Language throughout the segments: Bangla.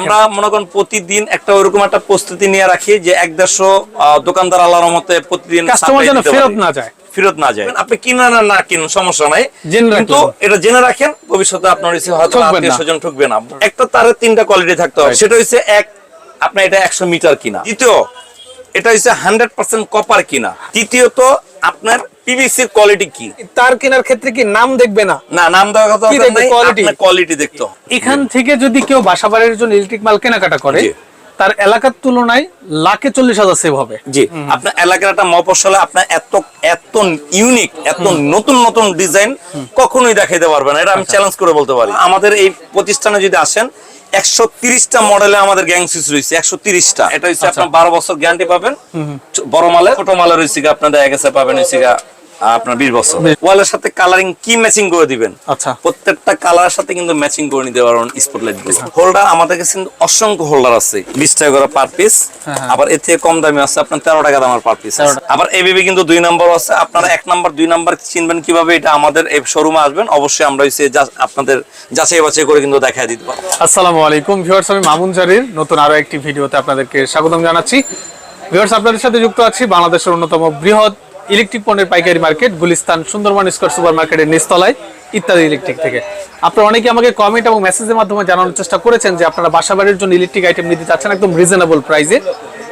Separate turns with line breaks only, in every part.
আমরা মনে করেন প্রতিদিন একটা ওরকম একটা প্রস্তুতি নিয়ে রাখি যে এক দেড়শো দোকানদার আল্লাহর মতে প্রতিদিন
ফেরত না যায়।
ফেরত না যায়। আপনি কিনা না না কিনুন সমস্যা নাই। কিন্তু এটা জেনে রাখেন ভবিষ্যতে আপনার হয়তো আত্মীয়। স্বজন ঠকবে না। একটা তারের তিনটা কোয়ালিটি থাকতে হবে। সেটা হচ্ছে এক আপনার এটা একশো মিটার কিনা। দ্বিতীয় এটা হচ্ছে হান্ড্রেড পার্সেন্ট কপার কিনা। তৃতীয়ত আপনার পিভিসির কোয়ালিটি কি?
তার কেনার ক্ষেত্রে কি নাম দেখবে না?
না নাম দেওয়ার কথা
কি দেখবে? Quality?
কোয়ালিটি দেখতো
এখান থেকে যদি কেউ বাসা বাড়ির জন্য ইলেকট্রিক মাল কেনাকাটা করে তার এলাকার তুলনায় লাখে চল্লিশ হাজার সেভ হবে।
জি আপনার এলাকার একটা মফসলে আপনার এত এত ইউনিক এত নতুন নতুন ডিজাইন কখনোই দেখাইতে পারবেন এটা আমি চ্যালেঞ্জ করে বলতে পারি। আমাদের এই প্রতিষ্ঠানে যদি আসেন একশো তিরিশটা মডেলে আমাদের গ্যাং সুইচ রয়েছে একশো তিরিশটা। এটা হচ্ছে আপনার বারো বছর গ্যারান্টি পাবেন। বড় মালে ছোট মালে রয়েছে আপনাদের এক পাবেন আহ, আপনার বিশ বছর। ওয়ালের সাথে কালারিং কি ম্যাচিং করে দিবেন?
আচ্ছা।
প্রত্যেকটা কালারের সাথে কিন্তু ম্যাচিং করে নিতে পারবেন স্পটলাইটগুলো হোল্ডার আমাদের কাছে অসংখ্য হোল্ডার আছে বিশ টাকা করে পার পিস
হ্যাঁ,
আবার এর থেকে কম দামি আছে আপনার তেরো টাকা দামের পার পিস আবার এবিবি কিন্তু দুই নম্বর আছে। আপনারা এক নম্বর দুই নম্বর চিনবেন কীভাবে এটা আমাদের শোরুমে আসবেন। অবশ্যই আমরা আপনাদের যাচাই বাছাই করে কিন্তু দেখা দিতে পারব।
আসসালামু আলাইকুম। ভিউয়ার্স আমি মামুন জারির। নতুন আরও একটি ভিডিওতে আপনাদেরকে স্বাগতম জানাচ্ছি। ভিউয়ার্স আপনাদের সাথে যুক্ত আছি বাংলাদেশের অন্যতম বৃহৎ ইলেকট্রিক পণ্যের পাইকারি market, Gulistan, Sundarban square super মার্কেটের নিস্তলায় ইত্যাদি ইলেকট্রিক থেকে। আপনারা অনেকে আমাকে কমেন্ট এবং মেসেজের মাধ্যমে জানানোর চেষ্টা করেছেন যে আপনারা বাসা বাড়ির জন্য ইলেকট্রিক আইটেম নিতে চাচ্ছেন একদম রিজনেবল প্রাইসে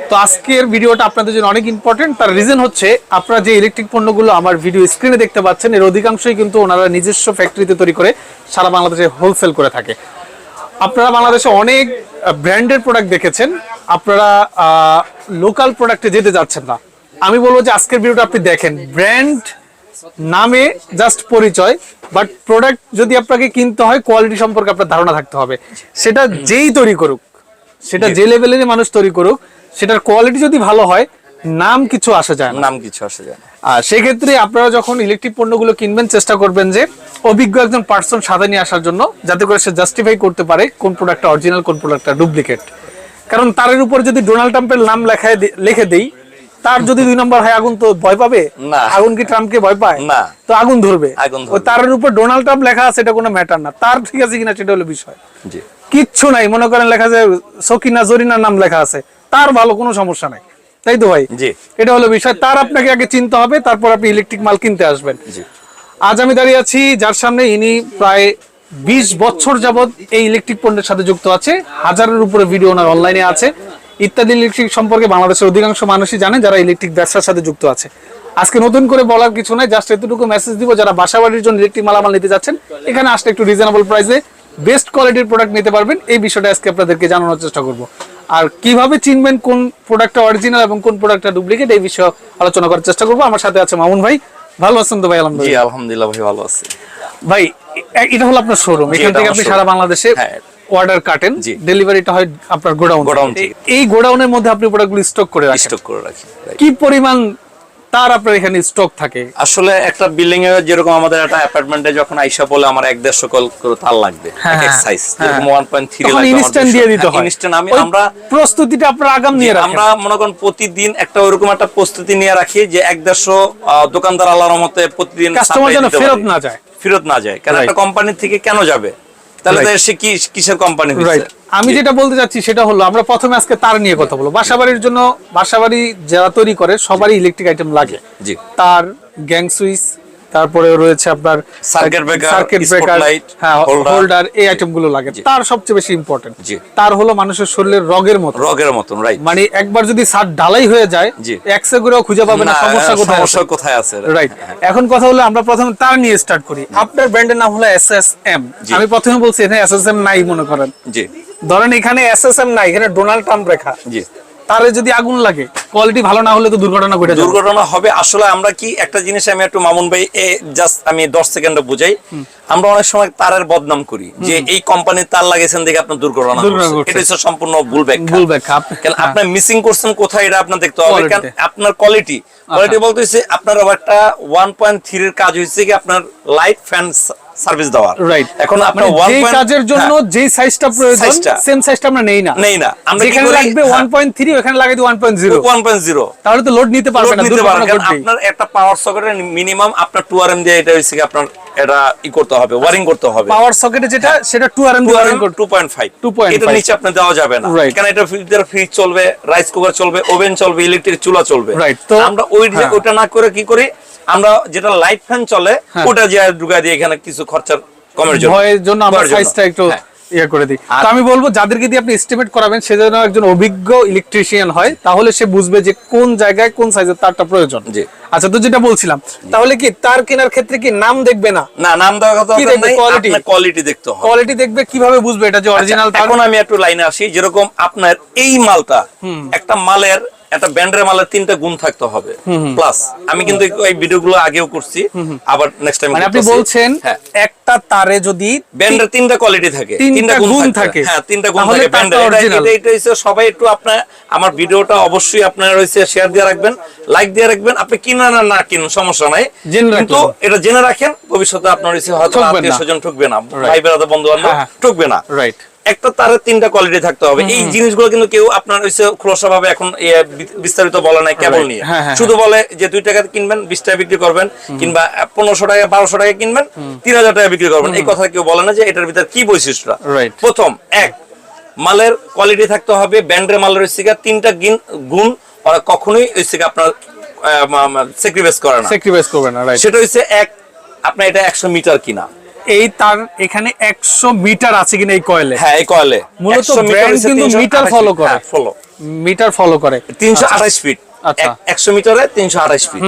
তো আজকের ভিডিওটা আপনাদের জন্য অনেক ইম্পর্টেন্ট তার রিজন হচ্ছে, আপনারা যে ইলেকট্রিক পণ্যগুলো আমার ভিডিও স্ক্রিনে দেখতে পাচ্ছেন, এর অধিকাংশই কিন্তু ওনারা নিজস্ব ফ্যাক্টরিতে তৈরি করে সারা বাংলাদেশে হোলসেল করে থাকে। আপনারা বাংলাদেশে অনেক ব্র্যান্ডের প্রোডাক্ট দেখেছেন। আপনারা লোকাল প্রোডাক্টে যেতে যাচ্ছেন না। আমি বলব যে আজকের ভিডিওটা আপনি দেখেন। ব্র্যান্ড নামে জাস্ট পরিচয় বাট প্রোডাক্ট যদি আপনাকে কিনতে হয় কোয়ালিটি সম্পর্কে আপনার ধারণা থাকতে হবে। সেটা যেই তৈরি করুক সেটা যে লেভেলের মানুষ তৈরি করুক সেটার কোয়ালিটি যদি ভালো হয় নাম কিছু আসা যায়
নাম কিছু আসা যায়।
আর সেক্ষেত্রে আপনারা যখন ইলেকট্রিক পণ্যগুলো কিনবেন চেষ্টা করবেন যে অভিজ্ঞ একজন পার্সন সাথে নিয়ে আসার জন্য যাতে করে সে জাস্টিফাই করতে পারে কোন প্রোডাক্টটা অরিজিনাল কোন প্রোডাক্টটা ডুপ্লিকেট কারণ তারের উপর যদি ডোনাল্ড ট্রাম্পের নাম লেখায় লিখে দেই তার যদি দুই নম্বর হয় আগুন তো ভয় পাবে?
না।
আগুন কি ট্রাম্পকে ভয় পায়?
না।
তো আগুন ধরবে।
আগুন
তারের উপর ডোনাল্ড ট্রাম্প লেখা আছে এটা কোনো ম্যাটার না। তার ঠিক আছে কিনা সেটা হলো বিষয়। কিচ্ছু নাই মনে করেন লেখা আছে সকিনা জরিনার নাম লেখা আছে। তার ভালো কোনো সমস্যা নাই। তাই তো ভাই? এটা হলো বিষয়। তার আপনাকে আগে চিনতে হবে তারপর আপনি ইলেকট্রিক মাল কিনতে আসবেন। আজ আমি দাঁড়িয়ে আছি যার সামনে ইনি প্রায় বিশ বছর যাবত এই ইলেকট্রিক পণ্যের সাথে যুক্ত আছে। হাজারের উপরে ভিডিও ওনার অনলাইনে আছে। ইত্যাদি ইলেকট্রিক সম্পর্কে বাংলাদেশের অধিকাংশ মানুষই জানে যারা ইলেকট্রিক ব্যবসার সাথে যুক্ত আছে। আজকে নতুন করে বলার কিছু নাই জাস্ট এতটুকু মেসেজ দিব যারা বাসা বাড়ির জন্য ইলেকট্রিক মালামাল নিতে যাচ্ছেন। এখানে আসলে একটু রিজনেবল প্রাইসে বেস্ট কোয়ালিটির প্রোডাক্ট নিতে পারবেন। এই বিষয়টা আজকে আপনাদেরকে জানানোর চেষ্টা করব। আর কীভাবে চিনবেন কোন প্রোডাক্টটা অরিজিনাল এবং কোন প্রোডাক্টটা ডুপ্লিকেট এই বিষয়ে আলোচনা করার চেষ্টা করব। আমার সাথে আছে মামুন ভাই। ভালো আছেন তো ভাই
জি
আলহামদুলিল্লাহ
আলহামদুলিল্লাহ ভাই ভালো আছে।
ভাই এটা হলো আপনার শোরুম এখান থেকে আপনি সারা বাংলাদেশে
হ্যাঁ।
অর্ডার কাটেন। ডেলিভারিটা হয় আপনার গোডাউন
গোডাউন
এই গোডাউনের মধ্যে আপনি প্রোডাক্টগুলো স্টক করে রাখেন।
স্টক করে রাখি
কি পরিমাণ তার আপনার এখানে স্টক থাকে?
আসলে একটা বিল্ডিং এ যেরকম আমাদের একটা অ্যাপার্টমেন্টে যখন আইসা বলে আমার এক দেড়শো কল করে তার লাগবে
হ্যাঁ,
এক
হ্যাঁ,
সাইজ
হ্যাঁ।
ওয়ান পয়েন্ট থ্রি
ইনস্ট্যান্ট দিয়ে দিতে হয়
ইনস্ট্যান্ট আমি আমরা
প্রস্তুতিটা আপনার আগাম নিয়ে রাখেন।
আমরা মনে করেন প্রতিদিন একটা ওরকম একটা প্রস্তুতি নিয়ে রাখি যে এক দেড়শো দোকানদার আল্লাহর মতে প্রতিদিন
কাস্টমার যেন ফেরত না যায়।
ফেরত না যায়। কারণ একটা কোম্পানি থেকে কেন যাবে? তাহলে সে কি কিসের কোম্পানি
রাইট আমি যেটা বলতে চাচ্ছি সেটা হলো আমরা প্রথমে আজকে তার নিয়ে কথা বলব। বাসাবাড়ির জন্য বাসাবাড়ি যারা তৈরি করে সবারই ইলেকট্রিক আইটেম লাগে। তার গ্যাং সুইচ তারপরে রয়েছে আপনার
Circuit breaker,
সার্কিট ব্রেকার হ্যাঁ হোল্ডার এই আইটেমগুলো লাগে। তার সবচেয়ে বেশি ইম্পর্টেন্ট। তার হলো মানুষের শরীরের রগের মতো।
রগের মতন রাইট
মানে একবার যদি সার ঢালাই হয়ে যায়। একসে করেও খুঁজে পাবে না সমস্যা কোথায়
সমস্যা কোথায় আছে
রাইট এখন কথা হলো আমরা প্রথমে তার নিয়ে স্টার্ট করি। আপনার ব্র্যান্ডের নাম হলো এস এস এম আমি প্রথমে বলছি এখানে এস এস এম নাই মনে করেন।
জি।
ধরেন এখানে এস এস এম নাই এখানে ডোনাল্ড ট্রাম্প রেখা।
জি।
তারে যদি আগুন লাগে কোয়ালিটি ভালো না হলে তো দুর্ঘটনা ঘটে
দুর্ঘটনা হবে। আসলে আমরা কি একটা জিনিস আমি একটু মামুন ভাই এ জাস্ট আমি দশ সেকেন্ডে বুঝাই। আমরা অনেক সময় তারের বদনাম করি যে এই কোম্পানির তার লাগিয়েছেন দেখে আপনার দুর্ঘটনা। এটা হচ্ছে সম্পূর্ণ ভুল ব্যাখ্যা।
ভুল ব্যাখ্যা। হ্যাঁ।
আপনি মিসিং করছেন কোথায় এটা আপনার দেখতে হবে। কারণ আপনার কোয়ালিটি কোয়ালিটি বলতে হচ্ছে আপনার একটা ওয়ান পয়েন্ট থ্রি এর কাজ হচ্ছে কি আপনার লাইট ফ্যান সার্ভিস দেওয়ার।
রাইট
এখন আপনার
মানে যেই কাজের জন্য যেই সাইজটা প্রয়োজন। সেম সাইজটা আমরা নেই না।
নেই না। আমরা
যেখানে লাগবে 1.3 ওখানে লাগাই দিই 1.0
ওয়ান পয়েন্ট জিরো
তাহলে তো লোড নিতে পারবে না
নিতে কারণ আপনার একটা পাওয়ার সকেটের মিনিমাম আপনার টু আর এম দিয়ে এটা হচ্ছে কি আপনার এটা ই করতে হবে ওয়ারিং করতে হবে।
পাওয়ার সকেটে যেটা সেটা 2 R M
two R M two point five
2.5
এটা নিচে আপনার দেওয়া যাবে না. কারণ এটা ফ্রিজের ফ্রিজ চলবে রাইস কুকার চলবে ওভেন চলবে ইলেকট্রিক চুলা চলবে।
রাইট তো-
আমরা ওই যে-
হ্যাঁ।
ওটা না করে কি করি? আমরা যেটা লাইট ফ্যান চলে
হ্যাঁ।
ওটা যে ঢুকাই দিয়ে এখানে কিছু খরচার কমের জন্য
ভয়ের জন্য আমরা সাইজটা একটু
হ্যাঁ।
ইয়ে করে দিই তো আমি বলব যাদেরকে দিয়ে আপনি এস্টিমেট করাবেন সে যেন একজন অভিজ্ঞ ইলেকট্রিশিয়ান হয় তাহলে সে বুঝবে যে কোন জায়গায় কোন সাইজের তারটা প্রয়োজন। আচ্ছা তো যেটা বলছিলাম তাহলে কি তার কেনার ক্ষেত্রে কি নাম দেখবে না
না নাম দেওয়ার কথা
কি দেখবে? Quality?
কোয়ালিটি দেখতে হবে
কোয়ালিটি দেখবে কীভাবে বুঝবে এটা যে অরিজিনাল
আচ্ছা, এখন আমি একটু লাইনে আসি যেরকম আপনার এই মালটা একটা মালের একটা ব্যান্ডের মালের তিনটা গুণ থাকতে হবে। প্লাস আমি কিন্তু এই ভিডিওগুলো আগেও করছি আবার নেক্সট টাইম
মানে আপনি বলছেন
হ্যাঁ।
একটা তারে যদি
ব্যান্ডের তিনটা কোয়ালিটি থাকে
তিনটা গুণ থাকে।
হ্যাঁ তিনটা গুণ থাকে ব্যান্ডের। এটা এটা- হচ্ছে সবাই একটু আপনার আমার ভিডিওটা অবশ্যই আপনার হচ্ছে শেয়ার দিয়ে রাখবেন লাইক দিয়ে রাখবেন। আপনি কিনা না না কিনুন সমস্যা নাই। কিন্তু এটা জেনে রাখেন ভবিষ্যতে আপনার হচ্ছে হয়তো। আত্মীয় স্বজন ঠকবে না. ভাই বেড়াতে বন্ধু বান্ধব
হ্যাঁ, হ্যাঁ।
ঠকবে না।
রাইট
একটা তারের তিনটা কোয়ালিটি থাকতে হবে। এই জিনিসগুলো কিন্তু কেউ আপনার হচ্ছে খোলসা ভাবে এখন বিস্তারিত বলে নাই কেবল নিয়ে।
হ্যাঁ, হ্যাঁ,
শুধু বলে যে দুই টাকা কিনবেন বিশ টাকা বিক্রি করবেন কিংবা পনেরোশো টাকা বারোশো টাকা কিনবেন তিন হাজার টাকা বিক্রি করবেন। এই কথা কেউ বলে না যে এটার ভিতরে কি বৈশিষ্ট্য প্রথম এক মালের কোয়ালিটি থাকতে হবে ব্যান্ডের মালের হচ্ছে তিনটা গিন- গুণ ওরা কখনোই হচ্ছে আপনার স্যাক্রিফাইস করে না।
স্যাক্রিফাইস করবে না রাইট
সেটা হচ্ছে এক আপনার এটা একশো মিটার কিনা।
এই তার এখানে 100 মিটার আছে কিনা এই কয়েলে
হ্যাঁ এই কয়েলে
মূলত brand কিন্তু মিটার follow করে।
ফলো
মিটার ফলো করে।
তিনশো আঠাশ ফিট
আচ্ছা।
মিটারে ফিট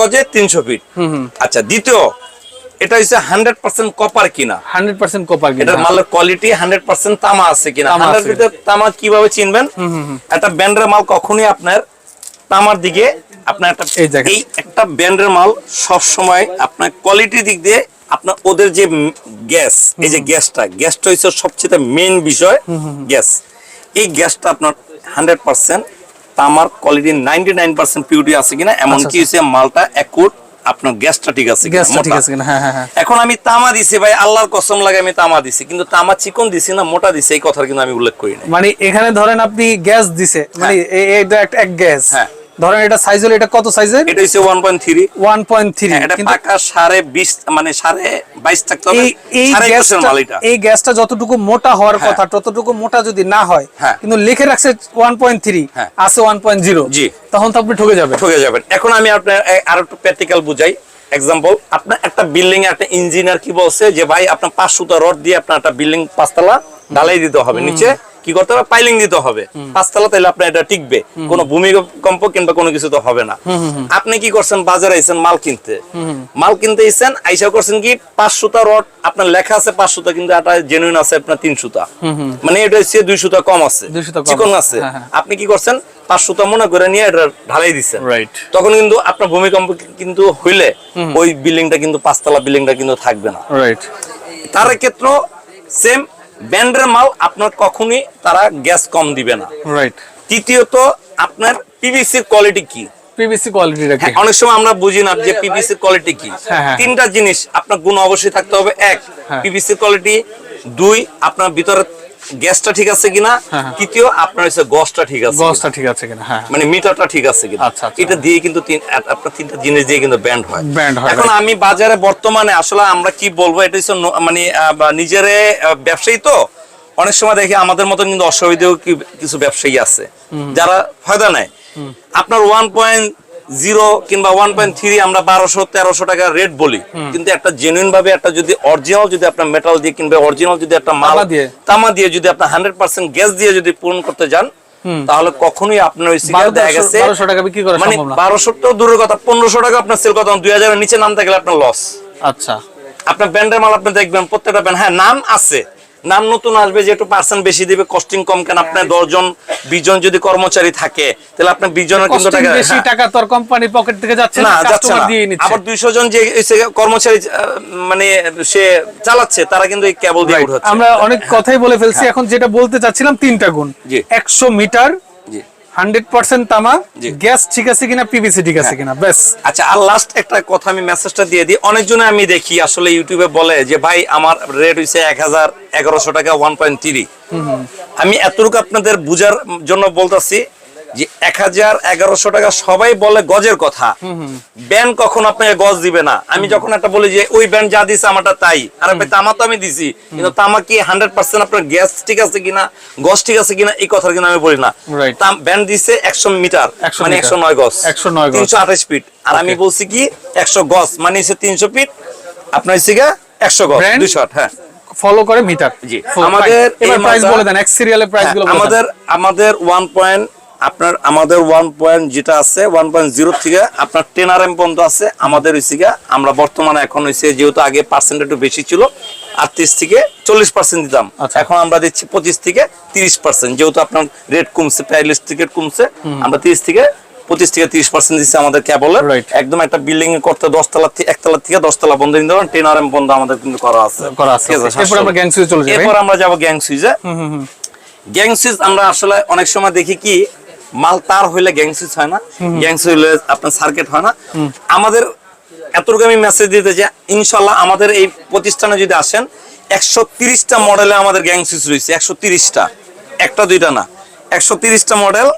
গজে ফিট আচ্ছা দ্বিতীয় এটা হচ্ছে হান্ড্রেড পার্সেন্ট কপার কিনা?
100% কপার কিনা।
মালের কোয়ালিটি হান্ড্রেড পার্সেন্ট তামা আছে কিনা? হান্ড্রেড
আছে।
তামা কীভাবে চিনবেন? একটা ব্যান্ডের মাল কখনোই আপনার তামার দিকে আপনার একটা
এই
একটা ব্যান্ডের মাল সব সময় আপনার কোয়ালিটির দিক দিয়ে আপনার ওদের যে গ্যাস এই যে গ্যাসটা গ্যাসটা হচ্ছে সবচেয়ে মেইন বিষয় গ্যাস। এই গ্যাসটা আপনার হান্ড্রেড পার্সেন্ট তামার quality ninety nine percent purity আছে কিনা এমনকি হচ্ছে মালটা একুট আপনার গ্যাসটা ঠিক আছে
গ্যাসটা ঠিক আছে কিনা হ্যাঁ হ্যাঁ হ্যাঁ।
এখন আমি তামা দিছি ভাই আল্লাহর কসম লাগে আমি তামা দিছি কিন্তু তামা চিকন দিছি না মোটা দিছি এই কথার কিন্তু আমি উল্লেখ করি না
মানে এখানে ধরেন আপনি গ্যাস দিছে মানে এ- এটা একটা এক গ্যাস।
হ্যাঁ।
ধরেন এটা সাইজ হলো এটা কত সাইজের
এটা হচ্ছে ওয়ান পয়েন্ট থ্রি
1.3
এটা পাকা মানে থাকতে হবে।
এই গ্যাসটা এই গ্যাসটা যতটুকু মোটা হওয়ার
হ্যাঁ।
কথা ততটুকু মোটা যদি না হয়
হ্যাঁ।
কিন্তু লিখে রাখছে 1.3
হ্যাঁ।
আছে 1.0
জি।
তখন তো আপনি ঠকে যাবেন।
ঠকে যাবেন। এখন আমি আপনার আরও একটু প্র্যাকটিক্যাল বুঝাই। এক্সাম্পল আপনার একটা বিল্ডিং এ একটা ইঞ্জিনিয়ার কি বলছে যে ভাই আপনার পাঁচ সুতা রড দিয়ে আপনার একটা বিল্ডিং পাঁচতলা ঢালাই দিতে হবে নিচে। কি করতে হবে? পাইলিং দিতে হবে। পাঁচতলা তাহলে আপনার এটা টিকবে। কোনো ভূমিকম্প কিংবা কোনো কিছু তো হবে না। আপনি কি করছেন? বাজারে আইছেন মাল কিনতে। মাল কিনতে আইছেন আইসা করছেন কি? পাঁচ সুতা রড আপনার লেখা আছে পাঁচ সুতা কিন্তু এটা জেনুইন আছে আপনার তিন সুতা। মানে এটা হচ্ছে দুই সুতা কম আছে। চিকন
আছে। হ্যাঁ, হ্যাঁ।
আপনি কি করছেন? পাঁচ সুতা মনে করে নিয়ে এটা ঢালাই দিচ্ছেন
রাইট
তখন কিন্তু আপনার ভূমিকম্প কিন্তু হইলে ওই বিল্ডিংটা কিন্তু পাঁচতলা বিল্ডিংটা কিন্তু থাকবে না।
রাইট
তার ক্ষেত্র সেম ব্যান্ডের মাল আপনার কখনই তারা গ্যাস কম দিবে না।
রাইট
তৃতীয়ত আপনার পিভিসির কোয়ালিটি কি?
পিভিসি
হ্যাঁ, অনেক সময় আমরা বুঝি না যে পিভিসির কোয়ালিটি কি।
হ্যাঁ, হ্যাঁ।
তিনটা জিনিস আপনার গুণ অবশ্যই থাকতে হবে। এক পিভিসি কোয়ালিটি দুই আপনার ভিতরে গ্যাসটা ঠিক আছে কিনা?
হ্যাঁ, হ্যাঁ।
তৃতীয় আপনার হচ্ছে গসটা ঠিক আছে
গসটা ঠিক আছে কিনা হ্যাঁ
মানে মিটারটা ঠিক আছে কিনা?
আচ্ছা, আচ্ছা।
এটা দিয়ে কিন্তু তিন আপনার তিনটা জিনিস দিয়ে কিন্তু ব্যান্ড হয়।
Band হয়,
এখন আমি বাজারে বর্তমানে আসলে আমরা কি বলব এটা হচ্ছে মানে নিজেরে ব্যবসায়ী তো অনেক সময় দেখি আমাদের মতন কিন্তু অসুবিধেও কিছু ব্যবসায়ী আছে যারা ফায়দা নেয়। আপনার ওয়ান পয়েন্ট জিরো কিংবা ওয়ান পয়েন্ট থ্রি আমরা বারোশো তেরোশো টাকা রেট বলি। কিন্তু একটা জেনুইন ভাবে একটা যদি অরিজিনাল যদি আপনার মেটাল দিয়ে কিংবা অরিজিনাল যদি একটা মাল
দিয়ে।
তামা দিয়ে যদি আপনার হান্ড্রেড পার্সেন্ট গ্যাস দিয়ে যদি পূরণ করতে যান তাহলে কখনোই আপনার ওই সিগারেট দেখা গেছে।
বারোশো টাকা
মানে বারোশো তো দূরের কথা পনেরোশো টাকা আপনার সেল কথা দুই হাজারের নিচে নামতে গেলে আপনার লস
আচ্ছা।
আপনার ব্যান্ডের মাল আপনি দেখবেন প্রত্যেকটা ব্যান্ড হ্যাঁ নাম আছে। নাম নতুন আসবে যে একটু পার্সেন্ট বেশি দিবে কস্টিং কম কেন? আপনার দশজন বিশ জন যদি কর্মচারী থাকে তাহলে আপনার বিশ জনের কিন্তু টাকা
বেশি
হ্যাঁ।
টাকা তো আর কোম্পানির পকেট থেকে যাচ্ছে
না যাচ্ছে না। আবার দুইশো জন যে কর্মচারী মানে সে চালাচ্ছে তারা কিন্তু এই কেবল দিয়ে উঠাচ্ছে।
আমরা অনেক কথাই বলে ফেলছি এখন যেটা বলতে চাচ্ছিলাম তিনটা গুণ।
জি।
একশো মিটার
জি
হান্ড্রেড পার্সেন্ট তামা। গ্যাস ঠিক আছে কিনা পিভিসি ঠিক আছে কিনা ব্যাস।
আচ্ছা আর লাস্ট একটা কথা আমি মেসেজটা দিয়ে দিই। অনেকজনে আমি দেখি আসলে ইউটিউবে বলে যে ভাই আমার রেট হইছে এক হাজার এগারোশো টাকা ওয়ান পয়েন্ট থ্রি আমি এতটুকু আপনাদের বুঝার জন্য বলতেছি যে এক হাজার এগারোশো টাকা সবাই বলে গজের কথা। ব্যান্ড কখন আপনাকে গজ দিবে না। আমি যখন একটা বলি যে ওই ব্যান্ড যা দিছে আমারটা তাই। আরে ভাই তামা তো আমি দিছি। কিন্তু তামা কি হান্ড্রেড পার্সেন্ট আপনার গ্যাস ঠিক আছে কিনা গজ ঠিক আছে কিনা এই কথা কিন্তু আমি বলি না. ব্যান্ড দিছে একশো মিটার মানে একশো নয় গজ।
109 গজ।
তিনশো আঠাশ ফিট। আর আমি বলছি কি একশো গজ মানে হচ্ছে তিনশো ফিট। আপনার হচ্ছে গা একশো গজ? দুইশো হ্যাঁ।
ফলো করে মিটার
জি। আমাদের
এবার প্রাইস বলে দেন এক সিরিয়ালের প্রাইস
হ্যাঁ,
গুলো
আমাদের আমাদের ওয়ান পয়েন্ট আপনার আমাদের ওয়ান পয়েন্ট যেটা আছে ওয়ান পয়েন্ট জিরো থেকে আপনার টেন আর এম পর্যন্ত আছে আমাদের গিয়া, আমরা বর্তমানে এখন হয়েছে যেহেতু আগে পার্সেন্ট একটু বেশি ছিল আটত্রিশ থেকে চল্লিশ পার্সেন্ট দিতাম।
আচ্ছা।
এখন আমরা দিচ্ছি পঁচিশ থেকে তিরিশ পার্সেন্ট যেহেতু আপনার রেট কমছে প্রাইস টিকিট কমছে আমরা তিরিশ থেকে পঁচিশ থেকে তিরিশ পার্সেন্ট দিচ্ছি আমাদের
Right.
একদম একটা বিল্ডিং করতে দশতলা একতলা থেকে দশতলা বন্ধ পারেন টেন আর এম বন্ধ আমাদের কিন্তু করা আছে।
okay. এরপর আমরা চলে যাই,
এরপর আমরা যাব গ্যাং সুইজে গ্যাং সুইচ আমরা আসলে অনেক সময় দেখি কি মাল তার হইলে গ্যাং হয় না গ্যাং হইলে আপনার সার্কিট হয় না। আমাদের এতটুকু আমি মেসেজ দিতে চাই ইনশাল্লাহ আমাদের এই প্রতিষ্ঠানে যদি আসেন একশো তিরিশটা মডেলে আমাদের গ্যাং রয়েছে একশো তিরিশটা। একটা দুইটা না। একশো তিরিশটা মডেল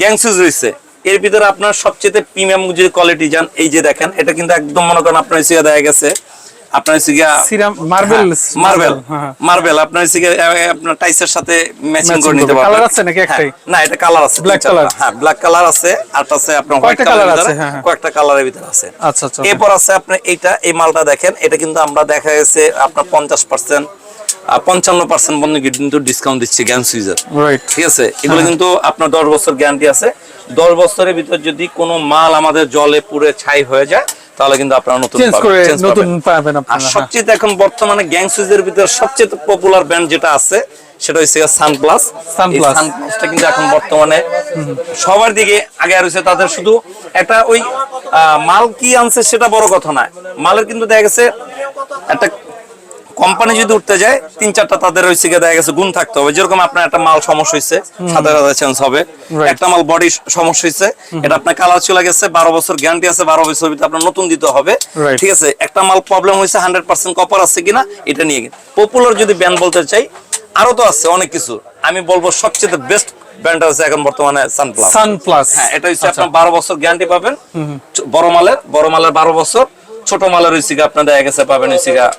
গ্যাং সুইচ রয়েছে। এর ভিতরে আপনার সবচেয়ে প্রিমিয়াম যে কোয়ালিটি যান এই যে দেখেন এটা কিন্তু একদম মনে করেন আপনার দেখা গেছে। আপনার সিগা
সিরাম মার্বেল
মার্বেল
হ্যাঁ,
মার্বেল আপনার হচ্ছে আপনার টাইসের সাথে ম্যাচিং করে নিতে পারবেন।
Colour আছে নাকি একটাই?
হ্যাঁ, না এটা কালার আছে
Black
তিন হ্যাঁ ব্ল্যাক কালার আছে আর আছে আপনার হোয়াইট কালার আছে
আছে? হ্যাঁ, হ্যাঁ।
কয়েকটা কালারের ভিতরে আছে।
আচ্ছা, আচ্ছা,
এরপর আছে আপনার এইটা এই মালটা দেখেন এটা কিন্তু আমরা দেখা গেছে আপনার পঞ্চাশ পার্সেন্ট পঞ্চান্ন পার্সেন্ট বন্ধু কিন্তু ডিসকাউন্ট দিচ্ছে গ্যান সুইজার ঠিক আছে? এগুলো কিন্তু আপনার দশ বছর গ্যারান্টি আছে। দশ বছরের ভিতর যদি কোনো মাল আমাদের জলে পুড়ে ছাই হয়ে যায় তাহলে কিন্তু আপনারা নতুন
নতুন
পাবেন।
আপনারা হ্যাঁ।
সবচেয়ে এখন বর্তমানে গ্যাং সুইজের ভিতরে সবচেয়ে পপুলার ব্যান্ড যেটা আছে সেটা হচ্ছে সানপ্লাস
সানপ্লাস
সানপ্লাসটা কিন্তু এখন বর্তমানে সবার দিকে আগে আর হচ্ছে তাদের শুধু একটা ওই মাল কি আনছে সেটা বড় কথা না মালের কিন্তু দেখা গেছে একটা কোম্পানি যদি উঠতে যায় তিন চারটা তাদের ওই সিগে দেখা গেছে গুণ থাকতে হবে। যেরকম আপনার একটা মাল সমস্যা হয়েছে সাথে সাথে চেঞ্জ হবে। একটা মাল বডি সমস্যা হয়েছে এটা আপনার কালার চলে গেছে বারো বছর গ্যারান্টি আছে বারো বছর ভিতরে আপনার নতুন দিতে হবে। ঠিক আছে একটা মাল প্রবলেম হয়েছে হান্ড্রেড পার্সেন্ট কপার আছে কিনা এটা নিয়ে পপুলার যদি ব্যান্ড বলতে চাই আরও তো আছে অনেক কিছু। আমি বলব সবচেয়ে বেস্ট ব্র্যান্ড আছে এখন বর্তমানে সানপ্লাস
সান প্লাস
হ্যাঁ এটা হচ্ছে। আপনার বারো বছর গ্যারান্টি পাবেন। বড় মালের বড় মালের বারো বছর ছোট মালের হচ্ছে গিয়ে আপনার দেখা গেছে পাবেন গিয়ে, আহ,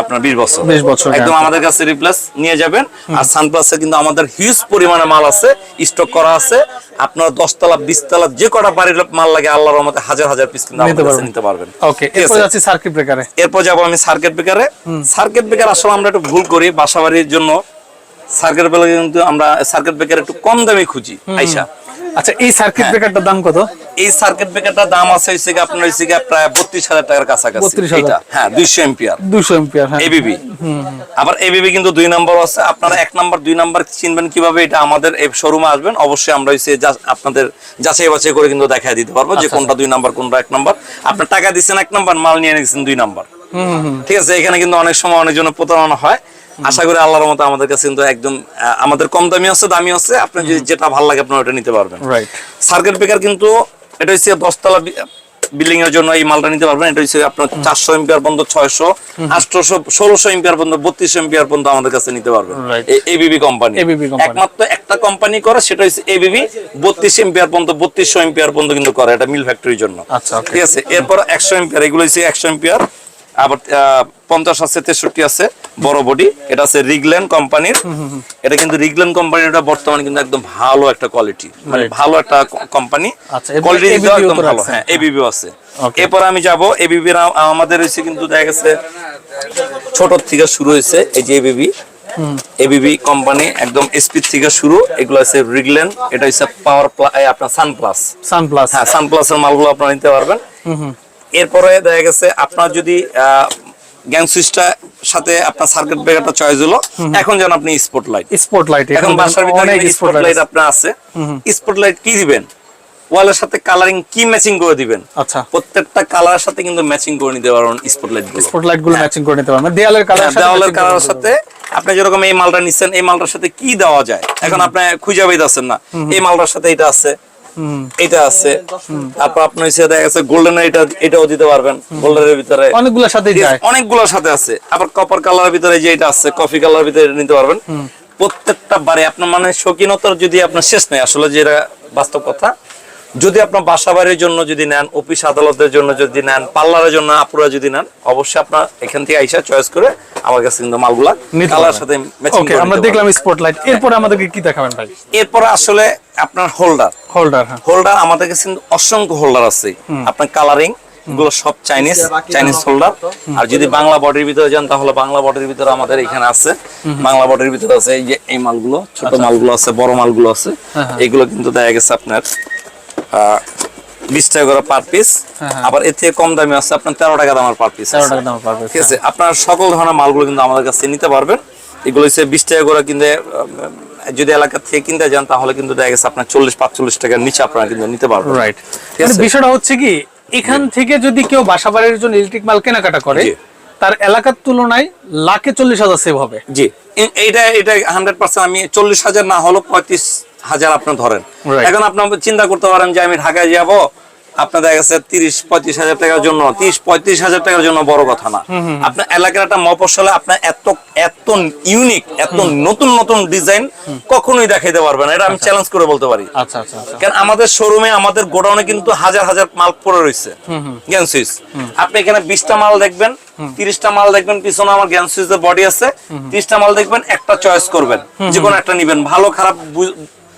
আপনার বিশ বছর।
20 বছর
একদম আমাদের কাছে রিপ্লেস নিয়ে যাবেন। আর সানপ্লাসে কিন্তু আমাদের হিউজ পরিমাণে মাল আছে স্টক করা আছে। আপনার বিশতলা যে কটা বাড়ির মাল লাগে আল্লাহর রহমতে হাজার হাজার পিস কিন্তু আমাদের
নিতে
কাছে
পারবেন।
নিতে পারবেন।
ওকে এরপর যাচ্ছি সার্কিট ব্রেকারে
এরপর যাব আমি সার্কিট ব্রেকারে সার্কিট ব্রেকার আসলে আমরা একটু ভুল করি বাসাবাড়ির জন্য। সার্কিট ব্রেকার কিন্তু আমরা সার্কিট ব্রেকার একটু কম দামে খুঁজি আইসা।
আচ্ছা এই সার্কিট
হ্যাঁ।
ব্রেকারটার দাম কত?
এই সার্কিট ব্রেকারটার দাম আছে হচ্ছে গিয়ে আপনার হচ্ছে গিয়ে প্রায় বত্রিশ হাজার টাকার কাছাকাছি।
32,000
এটা হ্যাঁ দুইশো এম্পিয়ার
দুশো এম্পিয়ার হ্যাঁ।
এবিবি আবার এবিবি কিন্তু দুই নম্বর আছে। আপনারা এক নম্বর দুই নাম্বার চিনবেন কীভাবে এটা আমাদের এই শোরুমে আসবেন। অবশ্যই আমরা হচ্ছে যা- আপনাদের যাচাই বাছাই করে কিন্তু দেখাই দিতে পারব
আচ্ছা,
যে কোনটা দুই নাম্বার কোনটা এক নম্বর। আপনার টাকা দিচ্ছেন এক নাম্বার মাল নিয়ে নিচ্ছেন দুই নম্বর। ঠিক আছে এখানে কিন্তু অনেক সময় অনেকজনের প্রতারণা হয়। আশা করি আল্লাহর মতো আমাদের কাছে কিন্তু একদম আমাদের কম দামি আছে দামি আছে। আপনি যদি যেটা ভালো লাগে আপনি ওটা নিতে পারবেন।
রাইট
সার্কিট ব্রেকার কিন্তু এটা হচ্ছে দশতলা বিল্ডিং এর জন্য এই মালটা নিতে পারবেন। এটা হচ্ছে আপনার চারশো এম্পিয়ার পর্যন্ত ছয়শো আটশোশো ষোলোশো এম্পিয়ার পর্যন্ত বত্রিশশো এম্পিয়ার পর্যন্ত আমাদের কাছে নিতে পারবেন. ABB company. একমাত্র একটা কোম্পানি করে সেটা হচ্ছে এবিবি বত্রিশ এম্পিয়ার পর্যন্ত বত্রিশশো এম্পিয়ার পর্যন্ত কিন্তু করে এটা মিল ফ্যাক্টরির জন্য।
আচ্ছা,
ঠিক আছে? এরপর একশো এম্পিয়ার এগুলো হচ্ছে একশো এম্পিয়ার। আবার পঞ্চাশ আছে তেষট্টি আছে বড় বডি এটা আছে রিগল্যান্ড কোম্পানির এটা কিন্তু রিগল্যান্ড কোম্পানির এটা বর্তমানে কিন্তু একদম ভালো একটা কোয়ালিটি মানে ভালো একটা কোম্পানি
আচ্ছা,
কোয়ালিটি একদম ভালো হ্যাঁ এবিবিও আছে. এরপর আমি যাব এবিবির আমাদের হচ্ছে কিন্তু দেখা গেছে ছোট থেকে শুরু হয়েছে এই যে এবিবি এবিবি কোম্পানি একদম স্পিড থেকে শুরু এগুলো আছে রিগল্যান্ড এটা হচ্ছে পাওয়ার আপনার সানপ্লাস
সান প্লাস
হ্যাঁ সানপ্লাসের মালগুলো আপনারা নিতে পারবেন। এরপরে দেখা গেছে আপনার যদি গ্যাং সুইচটা সাথে আপনার সার্কিট ব্রেকারটা চয়েস হলো এখন যেন আপনি স্পট লাইট
স্পট লাইট
এখন বাসার ভিতরে স্পট
স্পট
লাইট
লাইট
আপনার আছে স্পট লাইট কি দিবেন? ওয়ালের সাথে কালারিং কি ম্যাচিং করে দিবেন?
আচ্ছা।
প্রত্যেকটা কালারের সাথে কিন্তু ম্যাচিং করে নিতে পারবেন
স্পটলাইটগুলো। স্পটলাইটগুলো ম্যাচিং করে নিতে পারবেন। দেয়ালের কালার
কালারের সাথে আপনি যেরকম এই মালটা নিচ্ছেন এই মালটার সাথে কি দেওয়া যায়? এখন আপনি খুঁজে পাইতেছেন না। এই মালটার সাথে এটা আছে। এটা আছে। তারপর আপনার হচ্ছে দেখা গেছে গোল্ডেন এটা এটাও দিতে পারবেন। গোল্ডেনের ভিতরে
অনেকগুলোর সাথে যায়।
অনেকগুলোর সাথে আছে। আবার কপার কালারের ভিতরে যে এটা আছে কফি কালারের ভিতরে নিতে পারবেন। প্রত্যেকটা বারে আপনার মানে শৌখিনতার যদি আপনার শেষ নেই আসলে যেটা বাস্তব কথা যদি আপনার বাসা বাড়ির জন্য যদি নেন অফিস আদালতের জন্য যদি নেন পার্লারের জন্য আপুরা যদি নেন অবশ্যই আপনার এখান থেকে আইসা চয়েস করে আমার কাছে কিন্তু মালগুলা কালার সাথে ম্যাচিং
ওকে আমরা দেখলাম স্পটলাইট এরপরে আমাদেরকে কি দেখাবেন ভাই?
এরপর আসলে আপনার হোল্ডার
হোল্ডার হ্যাঁ।
হোল্ডার আমাদের কাছে কিন্তু অসংখ্য হোল্ডার আছে। আপনার কালারিং এগুলো সব চাইনিজ চাইনিজ হোল্ডার আর যদি বাংলা বডির ভিতরে যান তাহলে বাংলা বডির ভিতরে আমাদের এখানে আছে। বাংলা বডির ভিতরে আছে এই যে এই মালগুলো ছোট মালগুলো আছে বড় মালগুলো আছে। এগুলো কিন্তু দেখা গেছে আপনার বিশ টাকা করে পার পিস আবার এর থেকে কম দামি আছে আপনার তেরো টাকা দামের পার পিস
তেরো টাকা দাম পারবে
ঠিক আছে আপনার সকল ধরনের মালগুলো কিন্তু আমাদের কাছে নিতে পারবেন। এগুলো হচ্ছে বিশ টাকা করে কিনতে যদি এলাকা থেকে কিনতে যান তাহলে কিন্তু দেখা গেছে আপনার চল্লিশ পাঁচচল্লিশ টাকার নিচে আপনারা কিন্তু নিতে পারবেন।
রাইট মানে? বিষয়টা হচ্ছে কি এখান থেকে যদি কেউ বাসা বাড়ির জন্য ইলেকট্রিক মাল কেনাকাটা করে তার এলাকার তুলনায় লাখে চল্লিশ হাজার সেভ হবে।
জি। এ- এইটা এটা হান্ড্রেড পার্সেন্ট আমি চল্লিশ হাজার না হলো পঁয়ত্রিশ হাজার আপনি ধরেন। এখন আপনার চিন্তা করতে পারেন যে আমি ঢাকায় যাব আপনার দেখা গেছে তিরিশ পঁয়ত্রিশ হাজার টাকার জন্য তিরিশ পঁয়ত্রিশ হাজার টাকার জন্য বড় কথা না। আপনার এলাকার একটা মফসলে আপনার এত এত ইউনিক এত নতুন নতুন ডিজাইন কখনোই দেখাইতে পারবেন এটা আমি চ্যালেঞ্জ করে বলতে পারি।
আচ্ছা আচ্ছা আচ্ছা।
কারণ আমাদের শোরুমে আমাদের গোডাউনে কিন্তু হাজার হাজার মাল পড়ে রয়েছে। জ্ঞান সুইচ। আপনি এখানে বিশটা মাল দেখবেন তিরিশটা মাল দেখবেন পিছনে আমার জ্ঞান সুইচের বডি আছে। তিরিশটা মাল দেখবেন একটা চয়েস করবেন। যে কোনো একটা নিবেন। ভালো খারাপ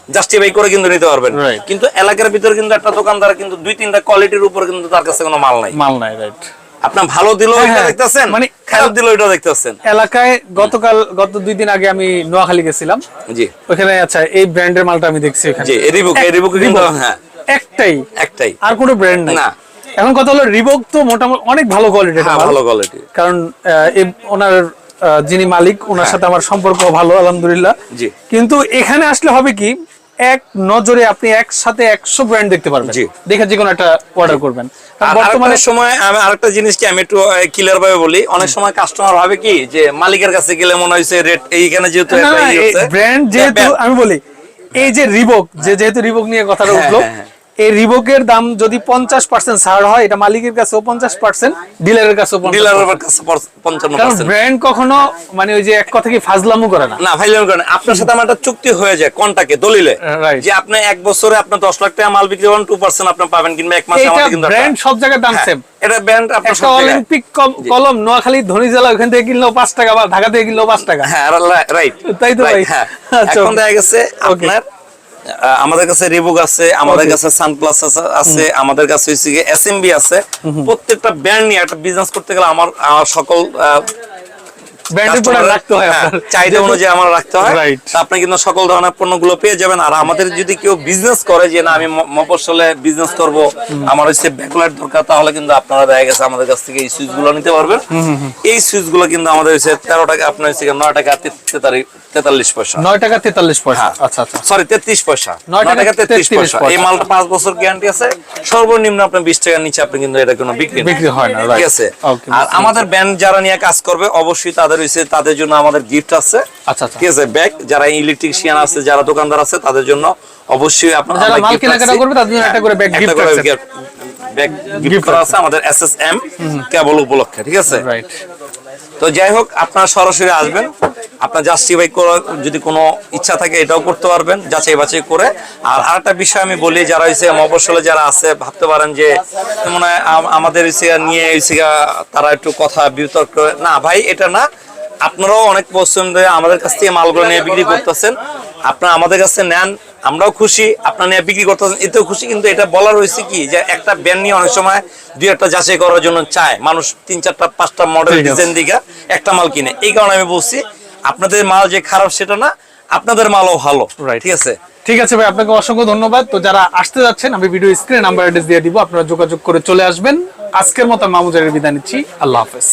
জাস্টিফাই করে কিন্তু নিতে পারবেন। কিন্তু এলাকার ভিতরে কিন্তু একটা দোকানদার কিন্তু দুই তিনটা কোয়ালিটির উপর কিন্তু তার কাছে কোনো মাল নাই।
মাল নাই রাইট
আপনার ভালো
হ্যাঁ,
এটা
হ্যাঁ।
দেখতেছেন
মানে-
খারাপ দিলেও এটা দেখতেছেন।
এলাকায় গতকাল গত দুই দিন আগে আমি নোয়াখালী গেছিলাম।
জি।
ওখানে আচ্ছা এই ব্র্যান্ডের মালটা আমি দেখছি ওখানে
জি রিবুক এই রিবুক কিন্তু হ্যাঁ।
একটাই।
একটাই।
আর কোনো ব্র্যান্ড নাই।
না।
এখন কথা হলো রিবক তো মোটামুটি অনেক ভালো
হ্যাঁ ভালো কোয়ালিটি
কারণ ওনার যিনি মালিক ওনার সাথে আমার সম্পর্ক ভালো আলহামদুলিল্লাহ
হ্যাঁ। জি।
কিন্তু এখানে আসলে হবে কি এক নজরে আপনি একসাথে একশো ব্র্যান্ড দেখতে পারবেন। দেখে যে কোনো একটা অর্ডার করবেন বর্তমানে
সময় আমি আরেকটা জিনিস কি আমি একটু ক্লিয়ার ভাবে বলি অনেক সময় কাস্টমার ভাবে কি যে মালিকের কাছে গেলে মনে হয়েছে রেট এইখানে যেহেতু
ব্র্যান্ড যেহেতু আমি বলি এই যে রিবক যে যেহেতু রিবক নিয়ে কথাটা
হ্যাঁ,
উঠল
হ্যাঁ, হ্যাঁ।
এই রিবকের দাম যদি পঞ্চাশ পার্সেন্ট ছাড় হয় এটা মালিকের কাছেও পঞ্চাশ পার্সেন্ট ডিলারের কাছেও
ডিলারের কাছে পঞ্চান্ন
ব্র্যান্ড কখনো মানে ওই যে এক কথা কি ফাজলামু করে না?
না ভাই করেন আপনার সাথে আমার একটা চুক্তি হয়ে যায় কন্টাকে? দলিলে। যে আপনি এক বছরে আপনার দশ লাখ টাকা মাল বিক্রি করেন টু পার্সেন্ট আপনার পাবেন কিংবা এক মাসে আমাদের কিন্তু
ব্র্যান্ড সব জায়গায় দাম
হ্যাঁ,
সেম
এটা ব্র্যান্ড আপনার সব
অলিম্পিক কম- কলম নোয়াখালী ধনী জেলা ওখান থেকে কিনলেও পাঁচ টাকা বা ঢাকা থেকে কিনলেও পাঁচ টাকা।
হ্যাঁ রাইট
তাই তো ভাই?
হ্যাঁ।
আচ্ছা।
এখন দেখা গেছে আপনার আমাদের কাছে রিবুক আছে আমাদের কাছে সানপ্লাস আছে আমাদের কাছে এসএমবি আছে। প্রত্যেকটা ব্র্যান্ড নিয়ে একটা বিজনেস করতে গেলে আমার আমার সকল আহ,
প্রোডাক্ট রাখতে হয় আপনার।
চাহিদা অনুযায়ী আমার রাখতে হয়
Right.
আপনি কিন্তু সকল ধরনের পণ্যগুলো পেয়ে যাবেন। আর আমাদের যদি কেউ বিজনেস করে যে না আমি মফস্বলে বিজনেস করব আমার হচ্ছে ব্যাকলাইট দরকার তাহলে কিন্তু আপনারা দেখা গেছে আমাদের কাছ থেকে এই সুইচ নিতে পারবেন। এই সুইচ কিন্তু আমাদের হচ্ছে তেরো টাকা আপনার হচ্ছে নয় টাকা তে- তেতাল্লিশ- তেতাল্লিশ পয়সা।
টাকা
হ্যাঁ।
আচ্ছা আচ্ছা।
সরি পয়সা।
টাকা 33
পয়সা। এই মালটা পাঁচ বছর গ্যারান্টি আছে। সর্বনিম্ন আপনার বিশ টাকার নিচে আপনি কিন্তু এটা কোনো বিক্রি
বিক্রি হয় না,
ঠিক আছে? আর আমাদের ব্যান্ড যারা নিয়ে কাজ করবে অবশ্যই তাদের হইছে তাদের জন্য আমাদের গিফট আছে।
আচ্ছা আচ্ছা।
ঠিক আছে ব্যাগ যারা ইলেকট্রিশিয়ান আছে যারা দোকানদার আছে তাদের জন্য অবশ্যই আপনার
যারা মাল কেনাকাটা করবে তাদের জন্য একটা করে
করে
রাখছেন।
gift- bag gift করা আছে আমাদের এসএসএম কেবল উপলক্ষে ঠিক আছে?
রাইট
তো যাই হোক আপনারা সরাসরি আসবেন। আপনার জাস্টিফাই করার যদি কোনো ইচ্ছা থাকে এটাও করতে পারবেন যাচাই বাছাই করে। আর আরেকটা বিষয় আমি বলি যারা হয়েছে মফসলে যারা আছে ভাবতে পারেন যে মনে হয় আমাদের নিয়ে তারা একটু কথা বিতর্ক না ভাই এটা না। আপনারাও অনেক পছন্দ আমাদের কাছ থেকে মালগুলো নিয়ে বিক্রি করতেছেন। আপনারা আমাদের কাছে নেন আমরাও খুশি আপনারা নিয়ে বিক্রি করতেছেন এতেও খুশি। কিন্তু এটা বলার হয়েছে কি যে একটা ব্যান্ড নিয়ে অনেক সময় দুই একটা যাচাই করার জন্য চায়। মানুষ তিন চারটা পাঁচটা মডেল ডিজাইন দিকে একটা মাল কিনে। এই কারণে আমি বলছি আপনাদের মাল যে খারাপ সেটা না আপনাদের মালও ভালো. ঠিক আছে?
ঠিক আছে ভাই আপনাকে অসংখ্য ধন্যবাদ। তো যারা আসতে যাচ্ছেন আমি ভিডিও স্ক্রিনে নাম্বার অ্যাড্রেস দিয়ে দিব আপনারা যোগাযোগ করে চলে আসবেন। আজকের মতো মামুজারের বিদায় নিচ্ছি। আল্লাহ হাফেজ।